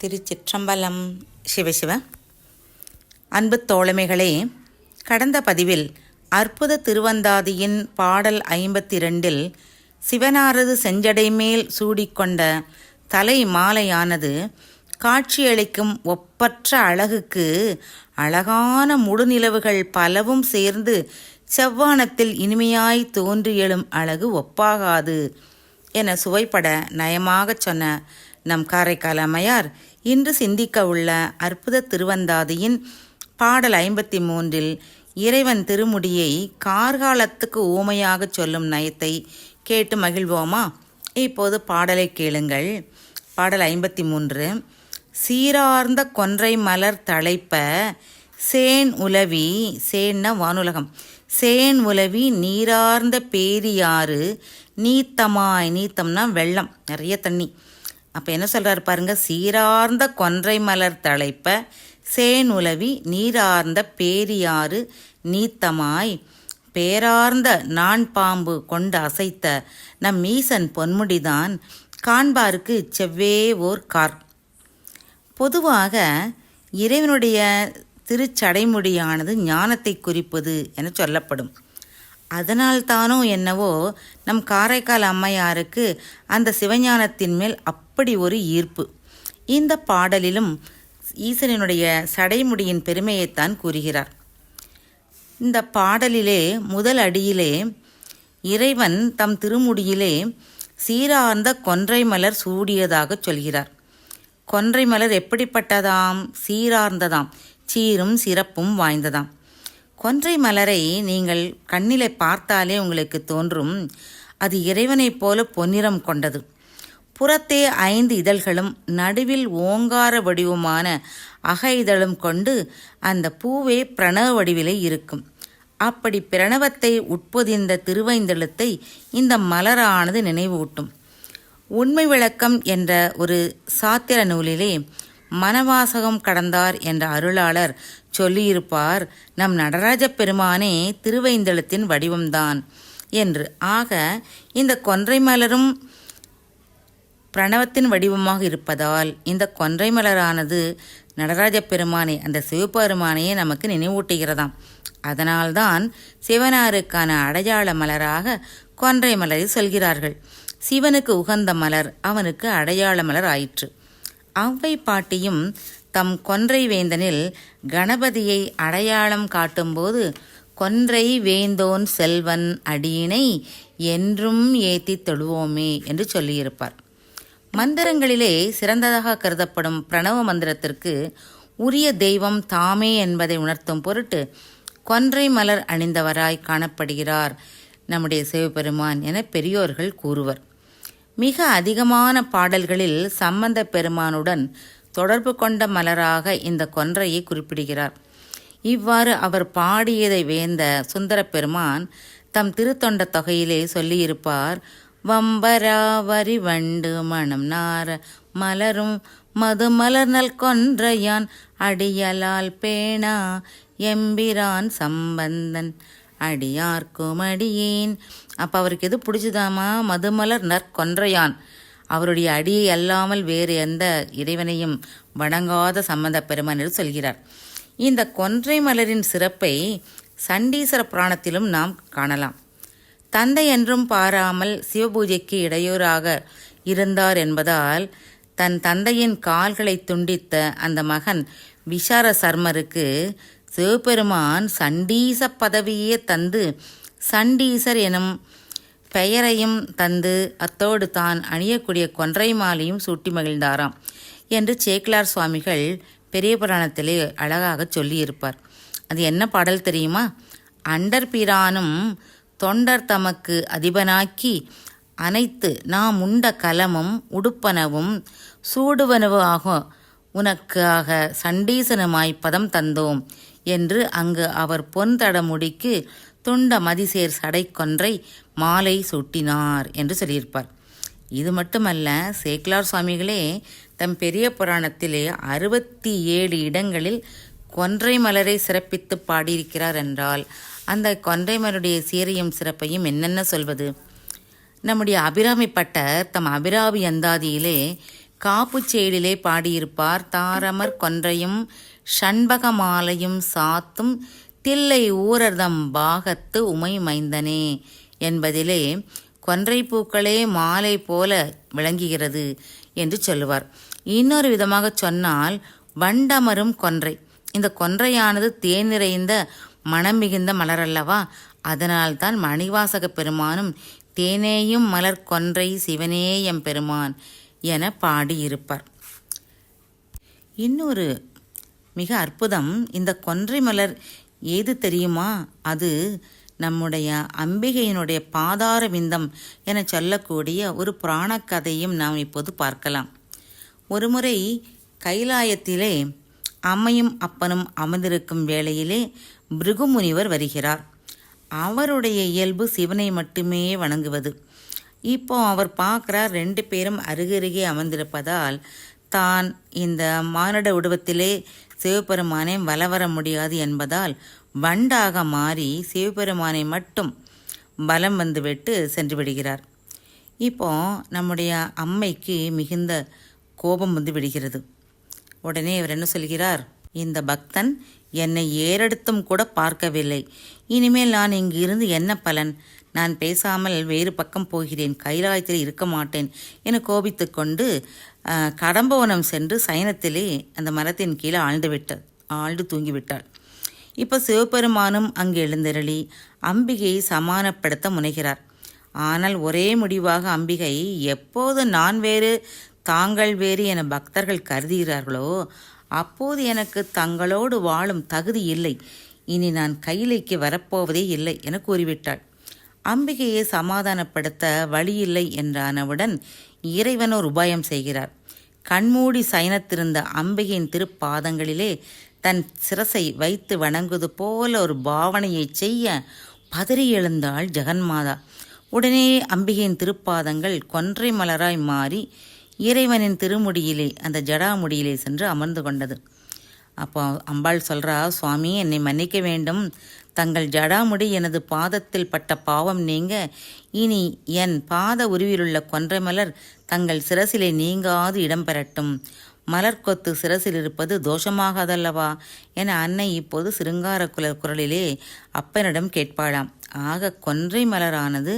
திருச்சிற்றம்பலம் சிவசிவ. அன்பு தோழமைகளே கடந்த பதிவில் அற்புத திருவந்தாதியின் பாடல் ஐம்பத்தி ரெண்டில் சிவனாரது செஞ்சடை மேல் சூடிக்கொண்ட தலை மாலையானது காட்சியளிக்கும் ஒப்பற்ற அழகுக்கு அழகான முடுநிலவுகள் பலவும் சேர்ந்து செவ்வானத்தில் இனிமையாய் தோன்றி எழும் அழகு ஒப்பாகாது என சுவைப்பட நயமாகச் சொன்ன நம் காரைக்கால் அம்மையார் இன்று சிந்திக்க உள்ள அற்புத திருவந்தாதியின் பாடல் ஐம்பத்தி மூன்றில் இறைவன் திருமுடியை கார்காலத்துக்கு ஊமையாகச் சொல்லும் நயத்தை கேட்டு மகிழ்வோமா? இப்போது பாடலை கேளுங்கள். பாடல் ஐம்பத்தி மூன்று சீரார்ந்த கொன்றை மலர் தழைப்ப சேன் உலவி சேன்னா வானுலகம். சேன் உலவி நீரார்ந்த பேரியாறு நீத்தமாய் நீத்தம்னா வெள்ளம் நிறைய தண்ணி. அப்போ என்ன சொல்கிறாரு பாருங்க சீரார்ந்த கொன்றை மலர் தழைப்ப சேன் உலவி நீரார்ந்த பேரியாறு நீத்தமாய் பேரார்ந்த நான் பாம்பு கொண்டு அசைத்த நம் மீசன் பொன்முடிதான் காண்பாருக்கு செவ்வே ஓர் கார். பொதுவாக இறைவனுடைய திருச்சடைமுடியானது ஞானத்தை குறிப்பது என சொல்லப்படும். அதனால்தானோ என்னவோ நம் காரைக்கால் அம்மையாருக்கு அந்த சிவஞானத்தின் மேல் அப்படி ஒரு ஈர்ப்பு. இந்த பாடலிலும் ஈசனினுடைய சடைமுடியின் பெருமையைத்தான் கூறுகிறார். இந்த பாடலிலே முதல் அடியிலே இறைவன் தம் திருமுடியிலே சீரார்ந்த கொன்றை மலர் சூடியதாக சொல்கிறார். கொன்றை மலர் எப்படிப்பட்டதாம்? சீரார்ந்ததாம். சீரும் சிறப்பும் வாய்ந்ததாம். கொன்றை மலரை நீங்கள் கண்ணிலே பார்த்தாலே உங்களுக்கு தோன்றும். அது இறைவனைப் போல பொன்னிறம் கொண்டது. புறத்தே ஐந்து இதழ்களும் நடுவில் ஓங்கார வடிவமான அக இதழும் கொண்டு அந்த பூவே பிரணவ வடிவிலே இருக்கும். அப்படி பிரணவத்தை உட்பொதிந்த திருவைந்தெழுத்தை இந்த மலரானது நினைவூட்டும். உண்மை விளக்கம் என்ற ஒரு சாத்திர நூலிலே மனவாசகம் கடந்தார் என்ற அருளாளர் சொல்லியிருப்பார் நம் நடராஜ பெருமானே திருவைந்தளத்தின் வடிவம்தான் என்று. ஆக இந்த கொன்றை மலரும் பிரணவத்தின் வடிவமாக இருப்பதால் இந்த கொன்றை மலரானது நடராஜ பெருமானை அந்த சிவபெருமானையே நமக்கு நினைவூட்டுகிறதாம். அதனால்தான் சிவனாருக்கான அடையாள மலராக கொன்றை மலரை சொல்கிறார்கள். சிவனுக்கு உகந்த மலர் அவனுக்கு அடையாள மலர் ஆயிற்று. அவ்வை பாட்டியும் தம் கொன்றை வேந்தனில் கணபதியை அடையாளம் காட்டும்போது கொன்றை வேந்தோன் செல்வன் அடியினை என்றும் ஏத்தி தொழுவோமே என்று சொல்லியிருப்பார். மந்திரங்களிலே சிறந்ததாக கருதப்படும் பிரணவ மந்திரத்திற்கு உரிய தெய்வம் தாமே என்பதை உணர்த்தும் பொருட்டு கொன்றை மலர் அணிந்தவராய் காணப்படுகிறார் நம்முடைய சிவபெருமான் என பெரியோர்கள் கூறுவர். மிக அதிகமான பாடல்களில் சம்பந்த பெருமானுடன் தொடர்பு கொண்ட மலராக இந்த கொன்றையை குறிப்பிடுகிறார். இவ்வாறு அவர் பாடியதை வேந்த சுந்தர பெருமான் தம் திருத்தொண்ட தொகையிலே சொல்லியிருப்பார் வம்பராவரி வண்டு மணம் நார மலரும் மது மலர்நல் கொன்றையான் அடியலால் பேணா எம்பிரான் சம்பந்தன் அடியார்க்கும் அடியேன் அப்போ அவருக்கு எது பிடிச்சதாமா? மதுமலர் நற்கொன்றையான். அவருடைய அடியை அல்லாமல் வேறு எந்த இறைவனையும் வணங்காத சம்பந்த பெருமான் என்று சொல்கிறார். இந்த கொன்றை மலரின் சிறப்பை சண்டீசர புராணத்திலும் நாம் காணலாம். தந்தை என்றும் பாராமல் சிவபூஜைக்கு இடையூறாக இருந்தார் என்பதால் தன் தந்தையின் கால்களை துண்டித்த அந்த மகன் விஷார சர்மருக்கு சிவபெருமான் சண்டீச பதவியே தந்து சண்டீசர் எனும் பெயரையும் தந்து அத்தோடு தான் அணியக்கூடிய கொன்றை மாலையும் சூட்டி மகிழ்ந்தாராம் என்று சேக்கிலார் சுவாமிகள் பெரிய புராணத்திலே அழகாக சொல்லியிருப்பார். அது என்ன பாடல் தெரியுமா? அண்டர் பிரானும் தொண்டர் தமக்கு அதிபனாக்கி அனைத்து நாம் உண்ட கலமும் உடுப்பனவும் சூடுவனவு ஆகும் உனக்காக சண்டீசனமாய் பதம் தந்தோம். என்று அங்கு அவர் பொன் தடமுடிக்கு துண்ட மதிசேர் சடை கொன்றை மாலை சூட்டினார் என்று சொல்லியிருப்பார். இது மட்டுமல்ல சேக்லார் சுவாமிகளே தம் பெரிய புராணத்திலே அறுபத்தி ஏழு இடங்களில் கொன்றை மலரை சிறப்பித்து பாடியிருக்கிறார் என்றால் அந்த கொன்றை மலருடைய சீரையும் சிறப்பையும் என்னென்ன சொல்வது? நம்முடைய அபிராமி பட்டர் தம் அபிராமி அந்தாதியிலே காப்புச்செயலிலே பாடியிருப்பார் தாரமர் கொன்றையும் ஷண்பக மாலையும் சாத்தும் தில்லை ஊரர்தம் பாகத்து உமை மைந்தனே என்பதிலே கொன்றை பூக்களே மாலை போல விளங்குகிறது என்று சொல்லுவார். இன்னொரு விதமாக சொன்னால் வண்டமரும் கொன்றை. இந்த கொன்றையானது தேன் நிறைந்த மனம் மிகுந்த மலர் அல்லவா அதனால்தான் மணிவாசக பெருமானும் தேனேயும் மலர் கொன்றை சிவனே எம் பெருமான் என பாடியிருப்பார். இன்னொரு மிக அற்புதம். இந்த கொன்றை மலர் ஏது தெரியுமா? அது நம்முடைய அம்பிகையினுடைய பாதார விந்தம் என சொல்லக்கூடிய ஒரு புராணக் கதையும் நாம் இப்போது பார்க்கலாம். ஒருமுறை கைலாயத்திலே அம்மையும் அப்பனும் அமர்ந்திருக்கும் வேளையிலே பிருகுமுனிவர் வருகிறார். அவருடைய இயல்பு சிவனை மட்டுமே வணங்குவது. இப்போ அவர் பார்க்குறார் ரெண்டு பேரும் அருகருகே அமர்ந்திருப்பதால் தான் இந்த மானட உடவத்திலே சிவபெருமானை வலவர முடியாது என்பதால் வண்டாக மாறி சிவபெருமானை மட்டும் பலம் வந்துவிட்டு சென்று விடுகிறார். இப்போ நம்முடைய அம்மைக்கு மிகுந்த கோபம் வந்து விடுகிறது. உடனே இவர் என்ன சொல்கிறார்? இந்த பக்தன் என்னை ஏறெடுத்தும் கூட பார்க்கவில்லை. இனிமேல் நான் இங்கிருந்து என்ன பலன்? நான் பேசாமல் வேறு பக்கம் போகிறேன் கைலாயத்தில் இருக்க மாட்டேன் என கோபித்து கொண்டு கடம்பவனம் சென்று சயனத்திலே அந்த மரத்தின் கீழே ஆழ்ந்து விட்டார் ஆழ்ந்து தூங்கிவிட்டாள். இப்போ சிவபெருமானும் அங்கு எழுந்தருளி அம்பிகையை சமானப்படுத்த முனைகிறார். ஆனால் ஒரே முடிவாக அம்பிகை எப்போது நான் வேறு தாங்கள் வேறு என பக்தர்கள் கருதுகிறார்களோ அப்போது எனக்கு தங்களோடு வாழும் தகுதி இல்லை. இனி நான் கையிலைக்கு வரப்போவதே இல்லை என கூறிவிட்டாள். அம்பிகையை சமாதானப்படுத்த வழியில்லை என்றானவுடன் இறைவன் ஒரு உபாயம் செய்கிறார். கண்மூடி சயனத்திருந்த அம்பிகையின் திருப்பாதங்களிலே தன் சிரசை வைத்து வணங்குவது போல ஒரு பாவனையை செய்ய பதறி எழுந்தாள் ஜெகன்மாதா. உடனே அம்பிகையின் திருப்பாதங்கள் கொன்றை மலராய் மாறி இறைவனின் திருமுடியிலே அந்த ஜடாமுடியிலே சென்று அமர்ந்து கொண்டது. அப்போ அம்பாள் சொல்றா சுவாமி என்னை மன்னிக்க வேண்டும். தங்கள் ஜடாமுடி எனது பாதத்தில் பட்ட பாவம் நீங்க இனி என் பாத உருவிலுள்ள கொன்றை மலர் தங்கள் சிரசிலே நீங்காது இடம் பெறட்டும். மலர் கொத்து சிரசில் இருப்பது தோஷமாகாதல்லவா? என அன்னை இப்போது சிருங்கார குல குரலிலே அப்பனிடம் கேட்பாளாம். ஆக கொன்றை மலரானது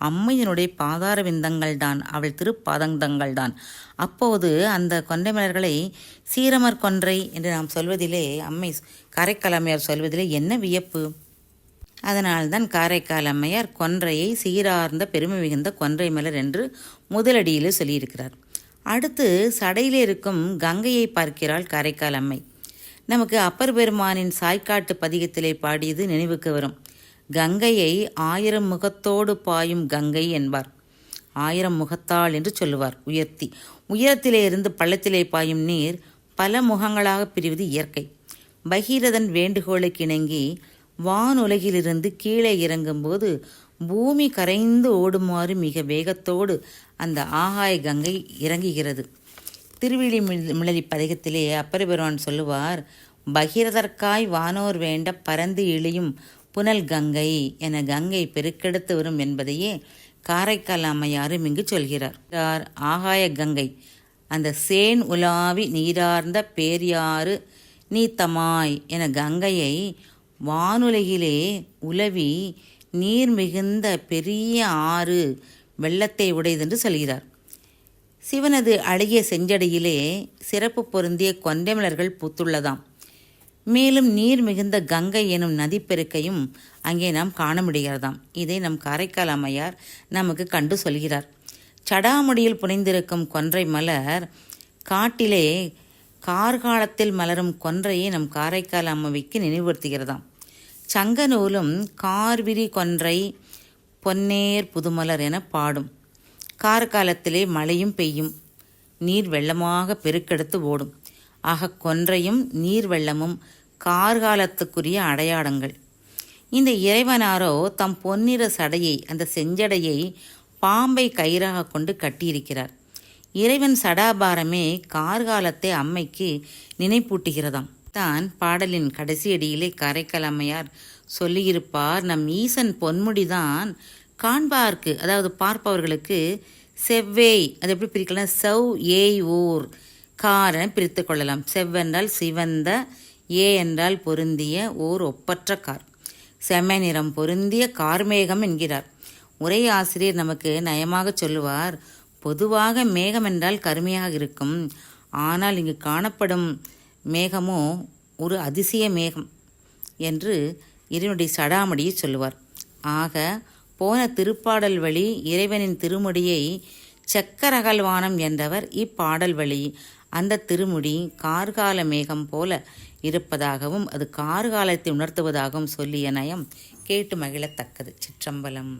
அம்மையினுடைய பாதார விந்தங்கள் தான் அவள் திருப்பாதங்கள் தான் அப்போது அந்த கொண்டை மலர்களை சீரமர் கொன்றை என்று நாம் சொல்வதிலே அம்மை காரைக்கால் அம்மையார் சொல்வதிலே என்ன வியப்பு? அதனால்தான் காரைக்கால் அம்மையார் கொன்றையை சீரார்ந்த பெருமை மிகுந்த கொன்றை மலர் என்று முதலடியிலே சொல்லியிருக்கிறார். அடுத்து சடையிலே இருக்கும் கங்கையை பார்க்கிறாள் காரைக்கால் அம்மை நமக்கு அப்பர் பெருமானின் சாய்க்காட்டு பதிகத்திலே பாடியது நினைவுக்கு வரும். கங்கையை ஆயிரம் முகத்தோடு பாயும் கங்கை என்பார். ஆயிரம் முகத்தாள் என்று சொல்லுவார். உயர்த்தி. உயரத்திலே இருந்து பள்ளத்திலே பாயும் நீர் பல முகங்களாக பிரிவது இயற்கை. பகீரதன் வேண்டுகோளுக்கு இணங்கி வானுலகிலிருந்து கீழே இறங்கும்போது பூமி கரைந்து ஓடுமாறு மிக வேகத்தோடு அந்த ஆகாய கங்கை இறங்குகிறது. திருவிழி மிளலி பதிகத்திலே அப்பரபெருவான் சொல்லுவார் பகீரதற்காய் வானோர் வேண்ட பறந்து இழியும் புனல் கங்கை என கங்கை பெருக்கெடுத்து வரும் என்பதையே காரைக்கால் அம்மையாரும் இங்கு சொல்கிறார். ஆகாய கங்கை. அந்த சேன் உலாவி நீரார்ந்த பேரியாறு நீத்தமாய் என கங்கையை வானுலகிலே உலவி நீர் மிகுந்த பெரிய ஆறு வெள்ளத்தை உடையதென்று சொல்கிறார். சிவனது அழகிய செஞ்சடையிலே சிறப்பு பொருந்திய கொண்டைமலர்கள் பூத்துள்ளதாம். மேலும் நீர் மிகுந்த கங்கை எனும் நதிப்பெருக்கையும் அங்கே நாம் காண முடிகிறதாம். இதை நம் காரைக்கால் அம்மையார் நமக்கு கண்டு சொல்கிறார். சடாமுடியில் புனைந்திருக்கும் கொன்றை மலர் காட்டிலே கார்காலத்தில் மலரும் கொன்றையை நம் காரைக்கால் அம்மாவிக்கு நினைவுறுத்துகிறதாம் சங்க நூலும் கார்விரி கொன்றை பொன்னேர் புதுமலர் என பாடும். கார்காலத்திலே மழையும் பெய்யும். நீர் வெள்ளமாக பெருக்கெடுத்து ஓடும். ஆக கொன்றையும் நீர் வெள்ளமும் கார்காலத்துக்குரிய அடையாளங்கள். இந்த இறைவனாரோ தம் பொன்னிற சடையை அந்த செஞ்சடையை பாம்பை கயிறாக கொண்டு கட்டியிருக்கிறார். இறைவன் சடாபாரமே கார்காலத்தை அம்மைக்கு நினைப்பூட்டுகிறதாம். தான் பாடலின் கடைசி அடியிலே காரைக்கால் அம்மையார் சொல்லியிருப்பார் நம் ஈசன் பொன்முடிதான் காண்பார்க்கு. அதாவது பார்ப்பவர்களுக்கு செவ்வேய் அது எப்படி பிரிக்கலாம்? செவ் ஏய் ஓர் கார் பிரித்து கொள்ளலாம். செவ்வென்றால் சிவந்த ஏ என்றால் பொருந்திய ஓர் ஒப்பற்ற கார். செம்ம நிறம் பொருந்திய கார்மேகம் என்கிறார். உரை ஆசிரியர் நமக்கு நயமாக சொல்லுவார் பொதுவாக மேகம் என்றால் கருமையாக இருக்கும். ஆனால் இங்கு காணப்படும் மேகமோ ஒரு அதிசய மேகம் என்று இறைவனுடைய சடாமடியை சொல்லுவார். ஆக போன திருப்பாடல் வழி இறைவனின் திருமுடியை சக்கரகல்வானம் என்றவர் இப்பாடல் வழி. அந்த திருமுடி கார்கால மேகம் போல இருப்பதாகவும் அது கார்காலத்தை உணர்த்துவதாகவும் சொல்லிய நயம் கேட்டு மகிழத்தக்கது. சிற்றம்பலம்.